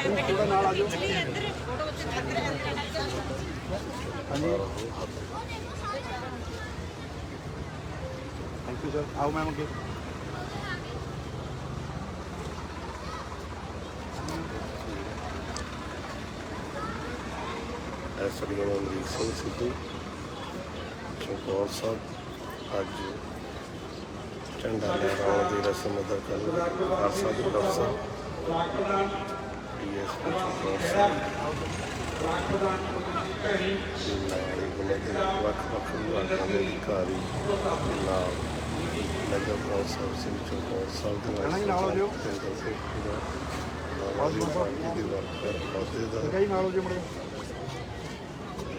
ਥੋੜਾ ਨਾਲ ਆ ਜਾਓ ਹਾਂਜੀ ਥੈਂਕ ਯੂ ਸਰ ਆਓ ਮੈਮ ਅੱਗੇ ਐਸਡੀਐਮ ਅਮਰੀਕ ਸਿੰਘ ਸਿੱਧੂ ਚੌਕੌਰ ਸਾਹਿਬ ਅੱਜ ਝੰਡਾ ਲਹਿਰਾਉਣ ਦੀ ਰਸਮ ਅਦਾ ਕਰਨ ਖਾਲਸਾ ਦੇ ਅਫਸਰ DSP Chamkaur Sahib ਤੇ ਨਾਲ ਹੀ ਉਹਨਾਂ ਦੇ ਵੱਖ ਵੱਖ ਵਿਭਾਗਾਂ ਦੇ ਅਧਿਕਾਰੀ ਨਾਲ ਨਗਰ ਕੌਂਸਲ ਸਿੰਘ ਚੌਕੌਰ ਸਾਹਿਬ ਦੇ ਕਹਿਣਾ ਹੀ ਨਾਲ ਹੋ ਜਾਓ। ਪਿੰਡ ਸਿੰਘ ਦਾ ਨਾਲ ਦੀ ਪਾਰਟੀ ਦੇ ਵਰਕਰ ਅਹੁਦੇਦਾਰ ਕਈ ਨਾਲ ਹੋ ਜੀ ਮੁੰਡੇ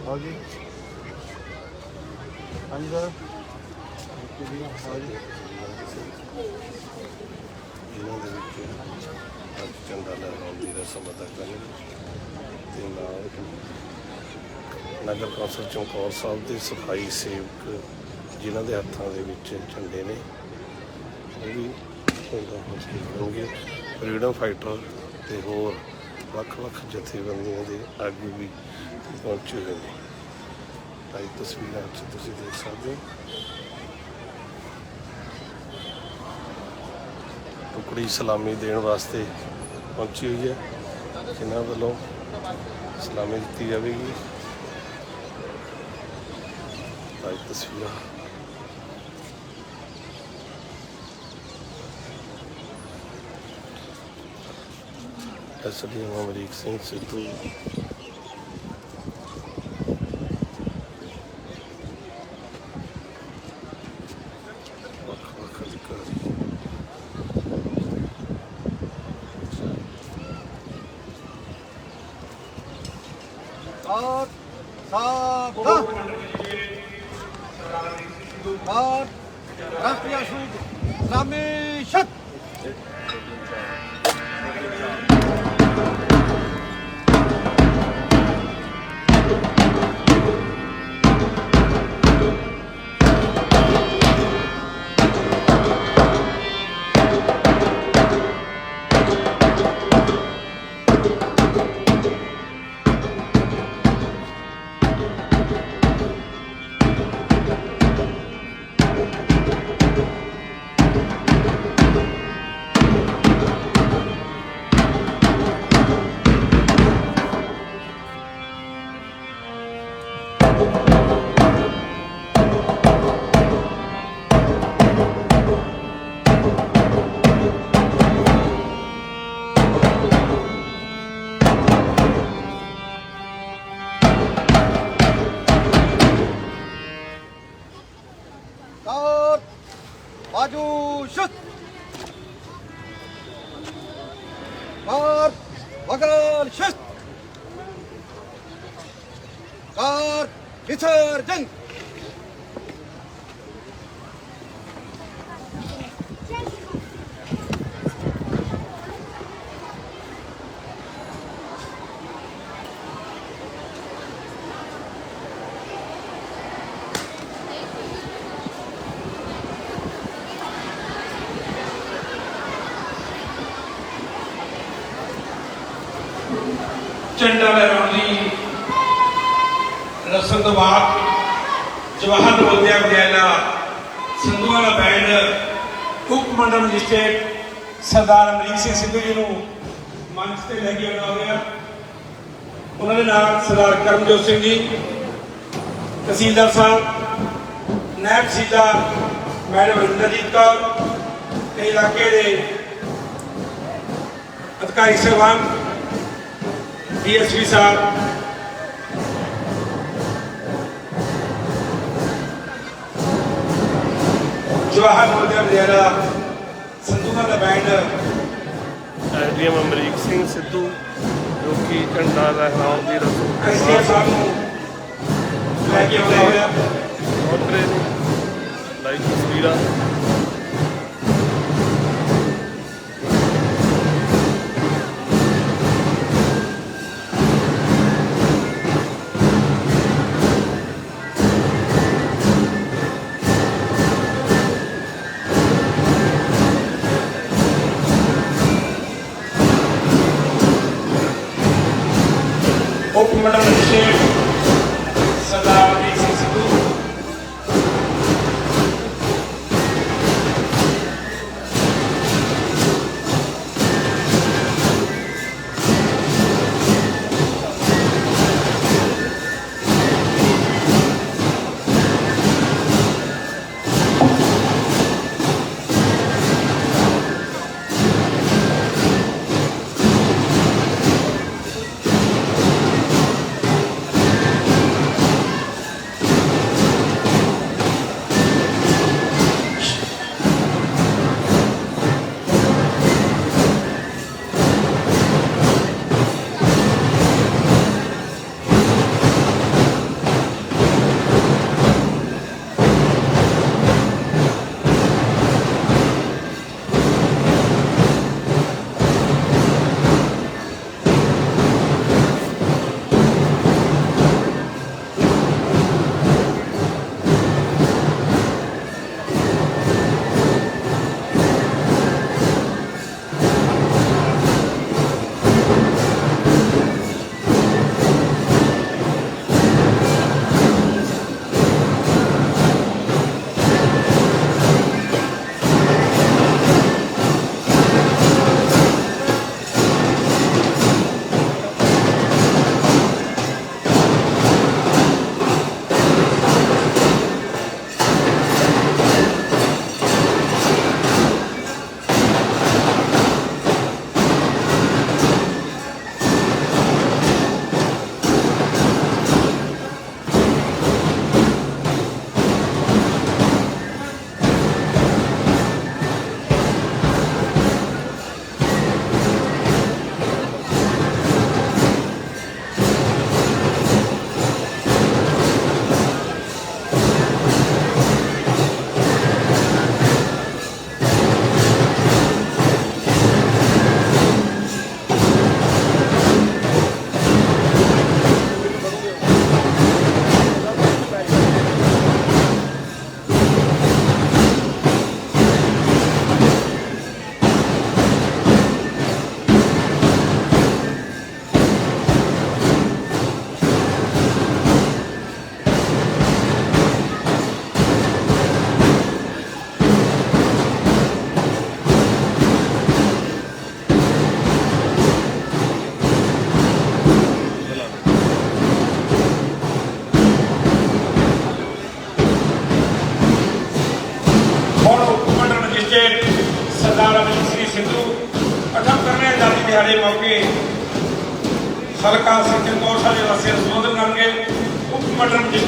ਆਓ ਜੀ ਹਾਂਜੀ ਸਰ ਥੈਂਕ ਯੂ ਜੀ ਆਓ ਜੀ ਜਿਨ੍ਹਾਂ ਦੇ ਵਿੱਚ ਅੱਜ ਝੰਡਾ ਲਹਿਰਾਉਣ ਦੀ ਰਸਮ ਅਦਾ ਕਰਨਗੇ ਤੇ ਨਾਲ ਨਗਰ ਕੌਂਸਲ ਚੌਂਕੌਰ ਸਾਹਿਬ ਦੇ ਸਫ਼ਾਈ ਸੇਵਕ, ਜਿਨ੍ਹਾਂ ਦੇ ਹੱਥਾਂ ਦੇ ਵਿੱਚ ਝੰਡੇ ਨੇ, ਉਹ ਵੀ ਝੰਡਾ ਹਾਸਲ ਫਰੀडम ਫਾਈਟਰ ਤੇ ਹੋਰ ਵੱਖ-ਵੱਖ ਜਥੇਬੰਦੀਆਂ ਦੇ ਆਗੂ ਵੀ ਪਹੁੰਚੇ ਹੋਏ ਨੇ। ਤਾਂ ਇਹ ਤਸਵੀਰਾਂ 'ਚ ਤੁਸੀਂ ਦੇਖ ਸਕਦੇ ਹੋ। ਟੁਕੜੀ ਸਲਾਮੀ ਦੇਣ ਵਾਸਤੇ ਪਹੁੰਚੀ ਹੋਈ ਹੈ। ਜਿਨ੍ਹਾਂ ਵੱਲੋਂ ਸਲਾਮੀ ਦਿੱਤੀ ਜਾਵੇਗੀ। ਆਈ ਤਸਵੀਰਾਂ SDM Amrik Singh Sidhu. Hadi şut. Kar. Bakal şut. var Kar. Bitirdin. ਰਸਮ ਤੋਂ ਬਾਅਦ ਜਵਾਹਰ ਨਵੋਦਿਆ ਵਿਦਿਆਲਾ ਸੰਧੂਆਂ ਦਾ ਬੈਂਡ ਉਪ ਮੰਡਲ ਮੈਜਿਸਟ੍ਰੇਟ, ਸਰਦਾਰ ਅਮਰੀਕ ਸਿੰਘ ਸਿੱਧੂ ਜੀ ਨੂੰ ਮੰਚ ਤੇ ਲੈ ਕੇ ਆਉਣਾ ਹੋਇਆ ਉਹਨਾਂ ਦੇ ਨਾਲ ਸਰਦਾਰ ਕਰਮਜੋਤ ਸਿੰਘ ਜੀ, ਤਹਿਸੀਲਦਾਰ ਸਾਹਿਬ, ਨਾਇਬ ਤਹਿਸੀਲਦਾਰ ਮੈਡਮ ਰਵਿੰਦਰਜੀਤ ਕੌਰ ਤੇ ਇਲਾਕੇ ਦੇ ਅਧਿਕਾਰੀ ਸਾਹਿਬਾਨ, ਡੀਐਸਪੀ ਸਾਹਿਬ ਜਵਾਹਰ ਨਵੋਦਿਆ ਵਿਦਿਆਲਾ ਸੰਧੂਆਂ ਦਾ ਬੈਂਡ ਐਸਡੀਐਮ ਅਮਰੀਕ ਸਿੰਘ ਸਿੱਧੂ ਜੋ ਕਿ ਝੰਡਾ ਲਹਿਰਾਉਣ ਦੀ ਰਸਮ ਐਸਡੀਐਮ ਸਾਹਿਬ ਨੂੰ ਲੈ ਕੇ ਆਉਂਦਾ ਹੋਇਆ ਰਹੇ ਨੇ। ਲਾਈਵ ਤਸਵੀਰਾਂ।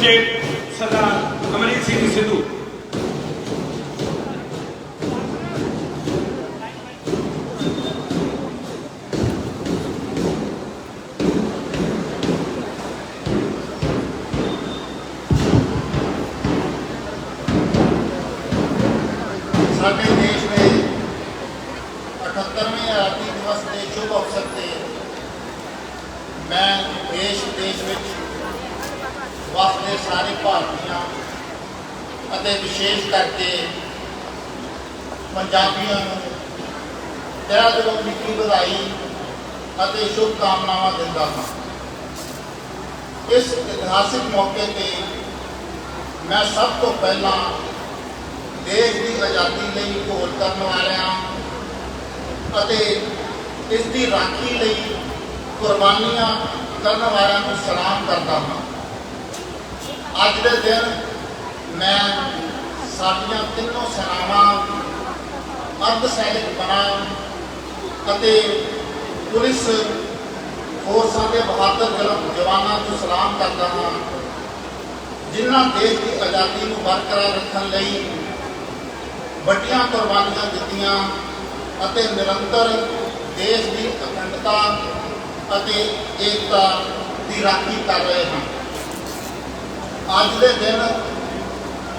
ਮੰਡਲ ਸਰਦਾਰ ਅਮਰੀਤ ਸਿੰਘ ਸਿੱਧੂ। ਸਾਡੇ ਦੇਸ਼ ਦੇ 78ਵੇਂ ਆਜ਼ਾਦੀ ਦਿਵਸ ਦੇ ਸ਼ੁਭ ਅਵਸਰ ਤੇ ਮੈਂ ਦੇਸ਼ ਵਿਦੇਸ਼ ਵਿੱਚ ਵਸਦੇ ਸਾਰੇ ਭਾਰਤੀਆਂ ਅਤੇ ਵਿਸ਼ੇਸ਼ ਕਰਕੇ ਪੰਜਾਬੀਆਂ ਨੂੰ ਤਹਿ ਦਿਲੋਂ ਨਿੱਘੀ ਵਧਾਈ ਅਤੇ ਸ਼ੁਭ ਕਾਮਨਾਵਾਂ ਦਿੰਦਾ ਹਾਂ। ਇਸ ਇਤਿਹਾਸਿਕ ਮੌਕੇ ਤੇ ਮੈਂ ਸਭ ਤੋਂ ਪਹਿਲਾਂ ਦੇਸ਼ ਦੀ ਆਜ਼ਾਦੀ ਲਈ ਘੋਲ ਕਰਨ ਵਾਲਿਆਂ ਅਤੇ ਇਸ ਦੀ ਰਾਖੀ ਲਈ ਕੁਰਬਾਨੀਆਂ ਕਰਨ ਵਾਲਿਆਂ ਨੂੰ ਸਲਾਮ ਕਰਦਾ ਹਾਂ। ਅੱਜ ਦੇ ਦਿਨ ਮੈਂ ਸਾਡੀਆਂ ਤਿੰਨੋਂ ਸੈਨਾਵਾਂ, ਅਰਧ ਸੈਨਿਕ ਬਣਾ ਅਤੇ ਪੁਲਿਸ ਫੋਰਸਾਂ ਦੇ ਬਹਾਦਰ ਜਵਾਨ- ਜਵਾਨਾਂ ਨੂੰ ਸਲਾਮ ਕਰਦਾ ਹਾਂ, ਜਿਨ੍ਹਾਂ ਦੇਸ਼ ਦੀ ਆਜ਼ਾਦੀ ਨੂੰ ਬਰਕਰਾਰ ਰੱਖਣ ਲਈ ਵੱਡੀਆਂ ਕੁਰਬਾਨੀਆਂ ਦਿੱਤੀਆਂ ਅਤੇ ਨਿਰੰਤਰ ਦੇਸ਼ ਦੀ ਅਖੰਡਤਾ ਅਤੇ ਏਕਤਾ ਦੀ ਰਾਖੀ ਕਰ ਰਹੇ ਹਨ ਅੱਜ ਦੇ ਦਿਨ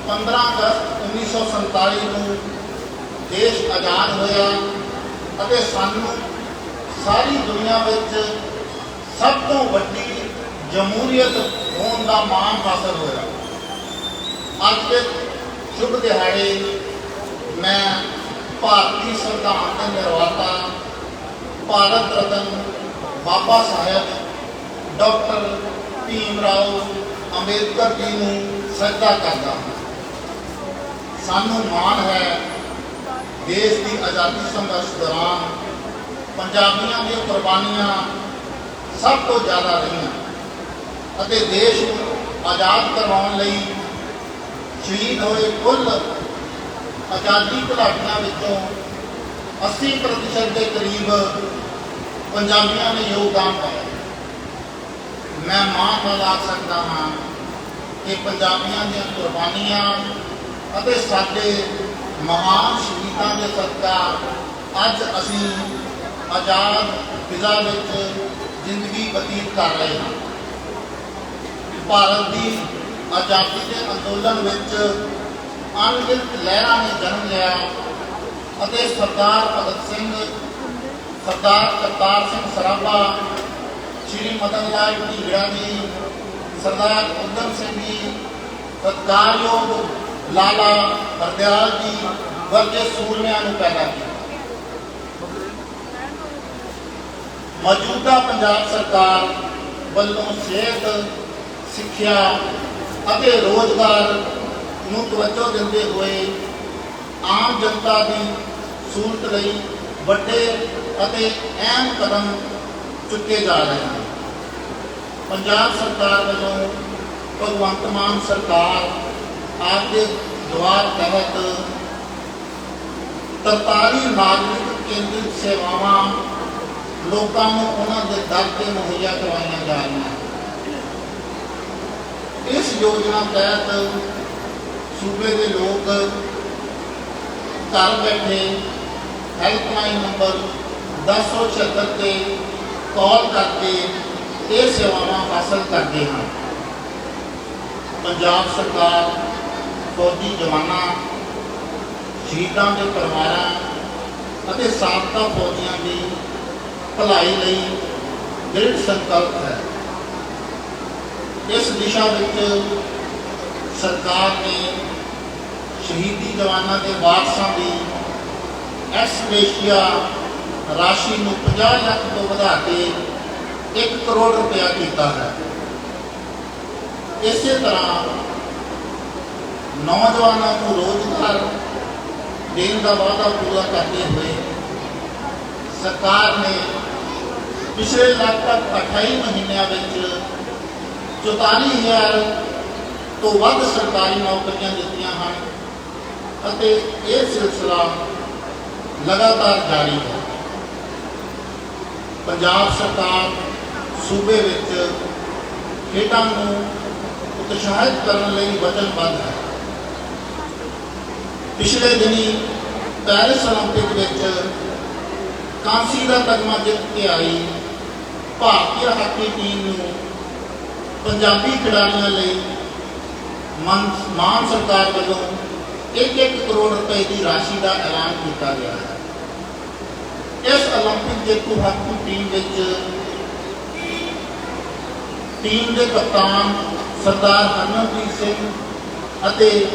15 ਅਗਸਤ 1947 ਨੂੰ ਦੇਸ਼ ਆਜ਼ਾਦ ਹੋਇਆ ਅਤੇ ਸਾਨੂੰ ਸਾਰੀ ਦੁਨੀਆ ਵਿੱਚ ਸਭ ਤੋਂ ਵੱਡੀ ਜਮਹੂਰੀਅਤ ਹੋਣ ਦਾ ਮਾਣ ਹਾਸਲ ਹੋਇਆ। ਅੱਜ ਦੇ ਸ਼ੁਭ ਦਿਹਾੜੇ ਮੈਂ ਭਾਰਤੀ ਸੰਵਿਧਾਨ ਦੇ ਨਿਰਮਾਤਾ ਭਾਰਤ ਰਤਨ ਬਾਬਾ ਸਾਹਿਬ, ਡਾਕਟਰ ਭੀਮ ਰਾਓ ਅੰਬੇਦਕਰ ਜੀ ਨੂੰ ਸਜਦਾ ਕਰਦਾ ਹਾਂ। ਸਾਨੂੰ ਮਾਣ ਹੈ ਦੇਸ਼ ਦੀ ਆਜ਼ਾਦੀ ਸੰਘਰਸ਼ ਦੌਰਾਨ ਪੰਜਾਬੀਆਂ ਦੀਆਂ ਕੁਰਬਾਨੀਆਂ ਸਭ ਤੋਂ ਜ਼ਿਆਦਾ ਰਹੀਆਂ ਅਤੇ ਦੇਸ਼ ਨੂੰ ਆਜ਼ਾਦ ਕਰਵਾਉਣ ਲਈ ਸ਼ਹੀਦ ਹੋਏ ਕੁੱਲ ਆਜ਼ਾਦੀ ਘੁਲਾਟੀਆਂ ਵਿੱਚੋਂ 80% ਦੇ ਕਰੀਬ ਪੰਜਾਬੀਆਂ ਨੇ ਯੋਗਦਾਨ ਪਾਇਆ। ਮੈਂ ਮਾਣ ਨਾਲ ਆਖ ਸਕਦਾ ਹਾਂ ਕਿ ਪੰਜਾਬੀਆਂ ਦੀਆਂ ਕੁਰਬਾਨੀਆਂ ਅਤੇ ਸਾਡੇ ਮਹਾਨ ਸ਼ਹੀਦਾਂ ਦੇ ਸਦਕਾ ਅੱਜ ਅਸੀਂ ਆਜ਼ਾਦ ਫਿਜ਼ਾ ਵਿੱਚ ਜ਼ਿੰਦਗੀ ਬਤੀਤ ਕਰ ਰਹੇ ਹਾਂ। ਭਾਰਤ ਦੀ ਆਜ਼ਾਦੀ ਦੇ ਅੰਦੋਲਨ ਵਿੱਚ ਅਣਗਿਣਤ ਲਹਿਰਾਂ ਨੇ ਜਨਮ ਲਿਆ ਅਤੇ ਸਰਦਾਰ ਭਗਤ ਸਿੰਘ, ਸਰਦਾਰ ਕਰਤਾਰ ਸਿੰਘ ਸਰਾਭਾ ਸ਼੍ਰੀ ਮਦਨ ਲਾਲ ਢੀਂਗਰਾ ਜੀ ਸਰਦਾਰ ਉਦਮ ਸਿੰਘ ਜੀ ਸਤਿਕਾਰਯੋਗ ਲਾਲਾ ਹਰਦਿਆਲ ਜੀ ਵਰਗੇ ਸੂਰਮਿਆਂ ਨੂੰ ਪੈਦਾ ਕੀਤਾ ਮੌਜੂਦਾ ਪੰਜਾਬ ਸਰਕਾਰ ਵੱਲੋਂ ਸਿਹਤ ਸਿੱਖਿਆ ਅਤੇ ਰੋਜ਼ਗਾਰ ਨੂੰ ਤਵੱਜੋ ਦਿੰਦੇ ਹੋਏ ਆਮ ਜਨਤਾ ਦੀ ਸਹੂਲਤ ਲਈ ਵੱਡੇ ਅਤੇ ਅਹਿਮ ਕਦਮ ਚੁੱਕੇ ਜਾ ਰਹੇ ਹਨ ਪੰਜਾਬ ਸਰਕਾਰ ਵੱਲੋਂ ਭਗਵੰਤ ਮਾਨ ਸਰਕਾਰ ਆਪ ਦੇ ਦੁਆਰ ਤਹਿਤ 43 ਨਾਗਰਿਕ ਕੇਂਦਰਿਤ ਸੇਵਾਵਾਂ ਲੋਕਾਂ ਨੂੰ ਉਹਨਾਂ ਦੇ ਦਰ ਤੇ ਮੁਹੱਈਆ ਕਰਵਾਈਆਂ ਜਾ ਰਹੀਆਂ ਇਸ ਯੋਜਨਾ ਤਹਿਤ ਸੂਬੇ ਦੇ ਲੋਕ ਘਰ ਬੈਠੇ ਹੈਲਪਲਾਈਨ ਨੰਬਰ 1076 ਤੇ ਕਾਲ ਕਰਕੇ ਇਹ ਸੇਵਾਵਾਂ ਹਾਸਲ ਕਰਦੇ ਹਨ। ਪੰਜਾਬ ਸਰਕਾਰ, ਫੌਜੀ ਜਵਾਨਾਂ, ਸ਼ਹੀਦਾਂ ਦੇ ਪਰਿਵਾਰਾਂ ਅਤੇ ਸਾਬਕਾ ਫੌਜੀਆਂ ਦੀ ਭਲਾਈ ਲਈ ਦ੍ਰਿੜ ਸੰਕਲਪ ਹੈ। ਇਸ ਦਿਸ਼ਾ ਵਿੱਚ ਸਰਕਾਰ ਨੇ ਸ਼ਹੀਦੀ ਜਵਾਨਾਂ ਦੇ ਵਾਰਸਾਂ ਦੀ ਐਕਸ ਗ੍ਰੇਸ਼ੀਆ ਰਾਸ਼ੀ ਨੂੰ 50 ਲੱਖ ਤੋਂ ਵਧਾ ਕੇ 1 ਕਰੋੜ ਰੁਪਇਆ ਕੀਤਾ ਹੈ। ਇਸੇ ਤਰ੍ਹਾਂ ਨੌਜਵਾਨਾਂ ਨੂੰ ਰੋਜ਼ਗਾਰ ਦੇਣ ਦਾ ਵਾਅਦਾ ਪੂਰਾ ਕਰਦੇ ਹੋਏ ਸਰਕਾਰ ਨੇ ਪਿਛਲੇ ਲਗਭਗ 28 ਮਹੀਨਿਆਂ ਵਿੱਚ 44000 ਤੋਂ ਵੱਧ ਸਰਕਾਰੀ ਨੌਕਰੀਆਂ ਦਿੱਤੀਆਂ ਹਨ ਅਤੇ ਇਹ ਸਿਲਸਿਲਾ ਲਗਾਤਾਰ ਜਾਰੀ ਹੈ। ਪੰਜਾਬ ਸਰਕਾਰ ਸੂਬੇ ਵਿੱਚ ਖੇਡਾਂ ਨੂੰ ਉਤਸ਼ਾਹਿਤ ਕਰਨ ਲਈ ਵਚਨਬੱਧ ਹੈ ਪਿਛਲੇ ਦਿਨੀ ਪੈਰਿਸ 올림픽 ਵਿੱਚ ਕਾਂਸੀ ਦਾ ਤਗਮਾ ਜਿੱਤ ਕੇ ਆਈ ਭਾਰਤੀ ਹਾਕੀ ਟੀਮ ਨੂੰ ਪੰਜਾਬੀ ਖਿਡਾਰੀਆਂ ਲਈ ਮਾਨ ਮਾਨ ਸਰਕਾਰ ਵੱਲੋਂ 1-1 ਕਰੋੜ ਰੁਪਏ ਦੀ ਰਾਸ਼ੀ ਦਾ ਐਲਾਨ ਕੀਤਾ ਗਿਆ ਹੈ ਇਸ 올림픽 ਜੇਤੂ ਹਾਕੀ ਟੀਮ ਵਿੱਚ ਟੀਮ ਦੇ ਕਪਤਾਨ ਸਰਦਾਰ ਹਰਮਨਪ੍ਰੀਤ ਸਿੰਘ ਅਤੇ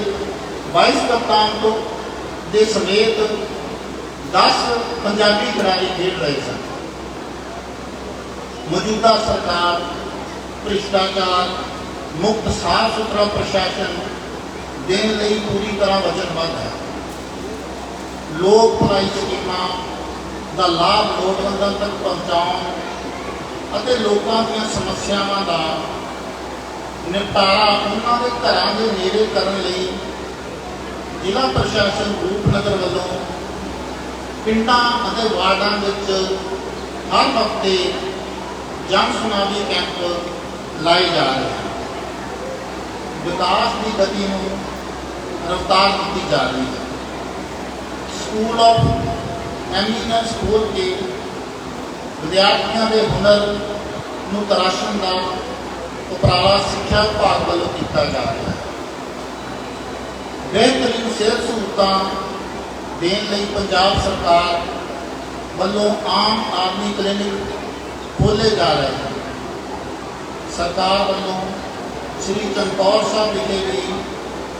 ਵਾਈਸ ਕਪਤਾਨ ਤੋਂ ਦੇ ਸਮੇਤ 10 ਪੰਜਾਬੀ ਖਿਡਾਰੀ ਖੇਡ ਰਹੇ ਸਨ। ਮੌਜੂਦਾ ਸਰਕਾਰ, ਭ੍ਰਿਸ਼ਟਾਚਾਰ ਮੁਕਤ ਸਾਫ਼ ਸੁਥਰਾ ਪ੍ਰਸ਼ਾਸਨ ਦੇਣ ਲਈ ਪੂਰੀ ਤਰ੍ਹਾਂ ਵਚਨਬੱਧ ਹੈ। ਲੋਕ ਭਲਾਈ ਸਕੀਮਾਂ ਦਾ ਲਾਭ ਲੋੜਵੰਦਾਂ ਤੱਕ ਪਹੁੰਚਾਉਣ ਅਤੇ ਲੋਕਾਂ ਦੀਆਂ ਸਮੱਸਿਆਵਾਂ ਦਾ ਨਿਪਟਾਰਾ ਉਹਨਾਂ ਦੇ ਘਰਾਂ ਦੇ ਨੇੜੇ ਕਰਨ ਲਈ ਜ਼ਿਲ੍ਹਾ ਪ੍ਰਸ਼ਾਸਨ ਰੂਪਨਗਰ ਵੱਲੋਂ ਪਿੰਡਾਂ ਅਤੇ ਵਾਰਡਾਂ ਵਿੱਚ ਹਰ ਹਫ਼ਤੇ ਜਨ ਸੁਣਾਵੀ ਕੈਂਪ ਲਾਏ ਜਾ ਰਹੇ ਹਨ। ਵਿਕਾਸ ਦੀ ਗਤੀ ਨੂੰ ਰਫ਼ਤਾਰ ਦਿੱਤੀ ਜਾ ਰਹੀ ਹੈ। ਸਕੂਲ ਆਫ ਐਮੀਨੈਂਸ ਖੋਲ ਕੇ ਵਿਦਿਆਰਥੀਆਂ ਦੇ ਹੁਨਰ ਨੂੰ ਤਰਾਸ਼ਣ ਦਾ ਉਪਰਾਲਾ ਸਿੱਖਿਆ ਵਿਭਾਗ ਵੱਲੋਂ ਕੀਤਾ ਜਾ ਰਿਹਾ ਹੈ। ਬਿਹਤਰੀਨ ਸਿਹਤ ਸਹੂਲਤਾਂ ਦੇਣ ਲਈ ਪੰਜਾਬ ਸਰਕਾਰ ਵੱਲੋਂ ਆਮ ਆਦਮੀ ਕਲੀਨਿਕ ਖੋਲ੍ਹੇ ਜਾ ਰਹੇ ਹਨ। ਸਰਕਾਰ ਵੱਲੋਂ ਸ੍ਰੀ ਚਮਕੌਰ ਸਾਹਿਬ ਵਿਖੇ ਵੀ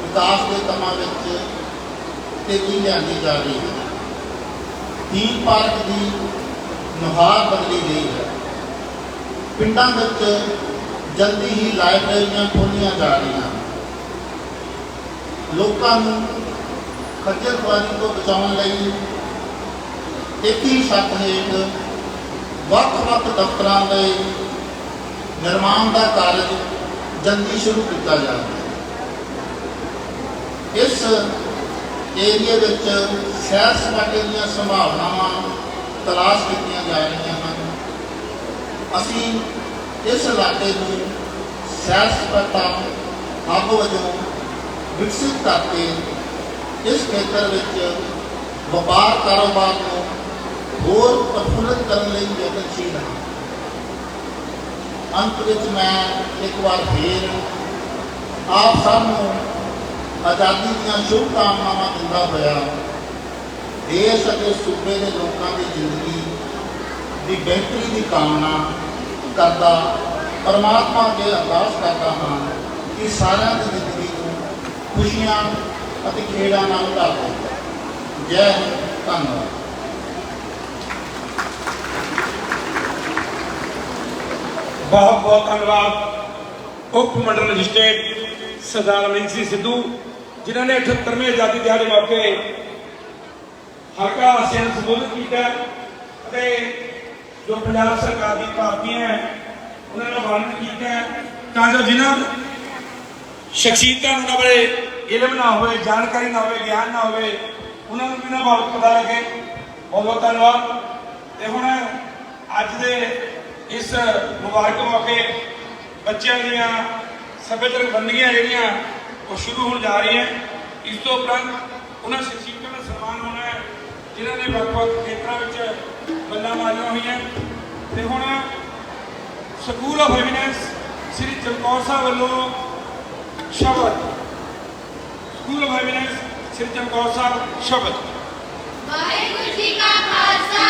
ਵਿਕਾਸ ਦੇ ਕੰਮਾਂ ਵਿੱਚ ਤੇਜ਼ੀ ਲਿਆਂਦੀ ਜਾ ਰਹੀ ਹੈ। ਥੀਮ ਪਾਰਕ ਦੀ ਨੁਹਾਰ ਬਦਲੀ ਗਈ ਹੈ। ਪਿੰਡਾਂ ਵਿੱਚ ਜਲਦੀ ਹੀ ਲਾਇਬ੍ਰੇਰੀਆਂ ਖੋਲ੍ਹੀਆਂ ਜਾ ਰਹੀਆਂ ਹਨ। ਲੋਕਾਂ ਨੂੰ ਖੱਜਲ ਖੁਆਰੀ ਤੋਂ ਬਚਾਉਣ ਲਈ ਇੱਕ ਹੀ ਛੱਤ ਹੇਠ ਵੱਖ-ਵੱਖ ਦਫ਼ਤਰਾਂ ਦੇ ਨਿਰਮਾਣ ਦਾ ਕਾਰਜ ਜਲਦੀ ਸ਼ੁਰੂ ਕੀਤਾ ਜਾ ਰਿਹਾ ਇਸ ਏਰੀਏ ਵਿੱਚ ਸੈਰ ਸਪਾਟੇ ਦੀਆਂ ਸੰਭਾਵਨਾਵਾਂ ਤਲਾਸ਼ ਕੀਤੀਆਂ ਜਾ ਰਹੀਆਂ ਹਨ। ਅਸੀਂ ਇਸ ਇਲਾਕੇ ਨੂੰ ਸੈਰ ਸਪਾਟਾ ਹੱਬ ਵਜੋਂ ਵਿਕਸਿਤ ਕਰਕੇ ਇਸ ਖੇਤਰ ਵਿੱਚ ਵਪਾਰ ਕਾਰੋਬਾਰ ਨੂੰ ਹੋਰ ਪ੍ਰਫੁੱਲਤ ਕਰਨ ਲਈ ਯਤਨਸ਼ੀਲ ਹਾਂ। ਅੰਤ ਵਿੱਚ ਮੈਂ ਇੱਕ ਵਾਰ ਫੇਰ ਆਪ ਸਭ ਨੂੰ ਆਜ਼ਾਦੀ ਦੀਆਂ ਸ਼ੁਭ ਕਾਮਨਾਵਾਂ ਦਿੰਦਾ ਹੋਇਆ ਦੇਸ਼ ਅਤੇ ਸੂਬੇ ਦੇ ਲੋਕਾਂ ਦੀ ਜ਼ਿੰਦਗੀ ਦੀ ਬਿਹਤਰੀ ਦੀ ਕਾਮਨਾ ਕਰਦਾ, ਪਰਮਾਤਮਾ ਅੱਗੇ ਅਰਦਾਸ ਕਰਦਾ ਹਾਂ ਕਿ ਸਾਰਿਆਂ ਦੀ ਜ਼ਿੰਦਗੀ ਨੂੰ ਖੁਸ਼ੀਆਂ ਅਤੇ ਖੇੜਾਂ ਨਾਲ ਭਰ ਦੇ। ਜੈ ਧੰਨਵਾਦ। ਬਹੁਤ ਬਹੁਤ ਧੰਨਵਾਦ। ਉਪ ਮੰਡਲ ਮੈਜਿਸਟ੍ਰੇਟ ਸਰਦਾਰ ਅਮਰੀਕ ਸਿੰਘ ਸਿੱਧੂ, ਜਿਨ੍ਹਾਂ ਨੇ 78ਵੇਂ ਆਜ਼ਾਦੀ ਦਿਹਾੜੇ ਮੌਕੇ ਹਲਕਾ ਹਾਸਿਆਂ ਨੂੰ ਸੰਬੋਧਿਤ ਕੀਤਾ ਅਤੇ ਜੋ ਪੰਜਾਬ ਸਰਕਾਰ ਦੀ ਪ੍ਰਾਪਤੀਆਂ ਹੈ, ਉਹਨਾਂ ਦਾ ਵਰਣਨ ਕੀਤਾ ਤਾਂ ਜੋ ਜਿਨ੍ਹਾਂ ਸ਼ਖਸੀਅਤਾਂ ਨੂੰ ਬਾਰੇ ਇਲਮ ਨਾ ਹੋਵੇ, ਜਾਣਕਾਰੀ ਨਾ ਹੋਵੇ, ਗਿਆਨ ਨਾ ਹੋਵੇ, ਉਹਨਾਂ ਨੂੰ ਵੀ ਇਹਨਾਂ ਬਾਬਤ ਪਤਾ ਲੱਗੇ। ਬਹੁਤ ਬਹੁਤ ਧੰਨਵਾਦ। ਤੇ ਹੁਣ ਅੱਜ ਦੇ ਇਸ ਮੁਬਾਰਕ ਮੌਕੇ ਬੱਚਿਆਂ ਦੀਆਂ ਸੱਭਿਆਚਾਰਕ ਬੰਦੀਆਂ ਜਿਹੜੀਆਂ ਉਹ ਸ਼ੁਰੂ ਹੋਣ ਜਾ ਰਹੀਆਂ। ਇਸ ਤੋਂ ਉਪਰੰਤ ਉਹਨਾਂ ਸ਼ਖਸੀਅਤਾਂ ਦਾ ਜਿਨ੍ਹਾਂ ਨੇ ਵੱਖ-ਵੱਖ ਖੇਤਰਾਂ ਵਿੱਚ ਬੱਲਾਂ ਮਾਰੀਆਂ ਹੋਈਆਂ। ਤੇ ਹੁਣ school of eminence Shri Chamkaur Sahib ਵੱਲੋਂ ਸ਼ਬਦ, school of eminence Shri Chamkaur Sahib ਸ਼ਬਦ। ਵਾਹਿਗੁਰੂ ਜੀ ਕਾ ਖਾਲਸਾ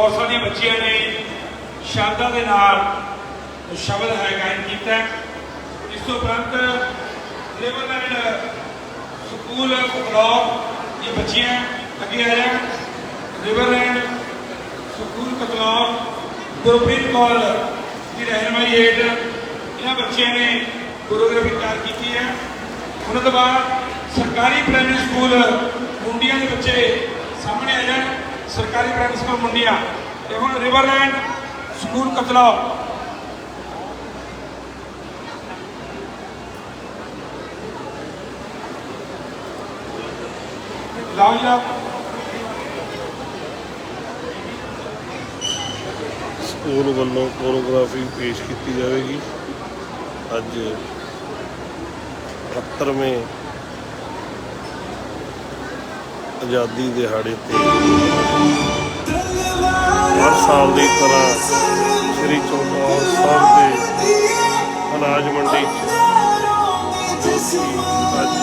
ਕੌਂਸਲ ਦੀਆਂ ਬੱਚੀਆਂ ਨੇ ਸ਼ਬਦਾਂ ਦੇ ਨਾਲ ਸ਼ਬਦ ਹੈ ਗਾਇਨ ਕੀਤਾ ਇਸ ਤੋਂ ਉਪਰੰਤ ਰਿਵਰਲੈਂਡ ਸਕੂਲ ਕਤਲੌਰ ਇਹ ਬੱਚੀਆਂ ਅੱਗੇ ਆ ਜਾਣ ਰਿਵਰਲੈਂਡ ਸਕੂਲ ਕਤਲੌਰ ਗੁਰਪ੍ਰੀਤ ਕੌਰ ਦੀ ਰਹਿਨਮਾਈ ਹੇਠ ਇਹਨਾਂ ਬੱਚਿਆਂ ਨੇ ਕੋਰੀਓਗ੍ਰਾਫੀ ਤਿਆਰ ਕੀਤੀ ਹੈ। ਉਹਨਾਂ ਤੋਂ ਬਾਅਦ ਸਰਕਾਰੀ ਪ੍ਰਾਇਮਰੀ ਸਕੂਲ ਮੁੰਡੀਆਂ ਦੇ ਬੱਚੇ ਸਾਹਮਣੇ ਆ ਜਾਣ ਸਰਕਾਰੀ ਪ੍ਰਾਇਮਰੀ ਸਕੂਲ ਮੁੰਡੀਆਂ ਤੇ ਹੁਣ ਰਿਵਰਲੈਂਡ ਸਕੂਲ ਕਤਲੌਰ ਲਾਓ ਜੀ ਆਪ ਸਕੂਲ ਵੱਲੋਂ ਕੋਰੀਓਗ੍ਰਾਫੀ ਪੇਸ਼ ਕੀਤੀ ਜਾਵੇਗੀ ਅੱਜ 78ਵੇਂ ਆਜ਼ਾਦੀ ਦਿਹਾੜੇ ਤੇ। ਹਰ ਸਾਲ ਦੀ ਤਰ੍ਹਾਂ ਸ੍ਰੀ ਚਮਕੌਰ ਸਾਹਿਬ ਦੇ ਅਨਾਜ ਮੰਡੀ 'ਚ ਜੋ ਕਿ ਅੱਜ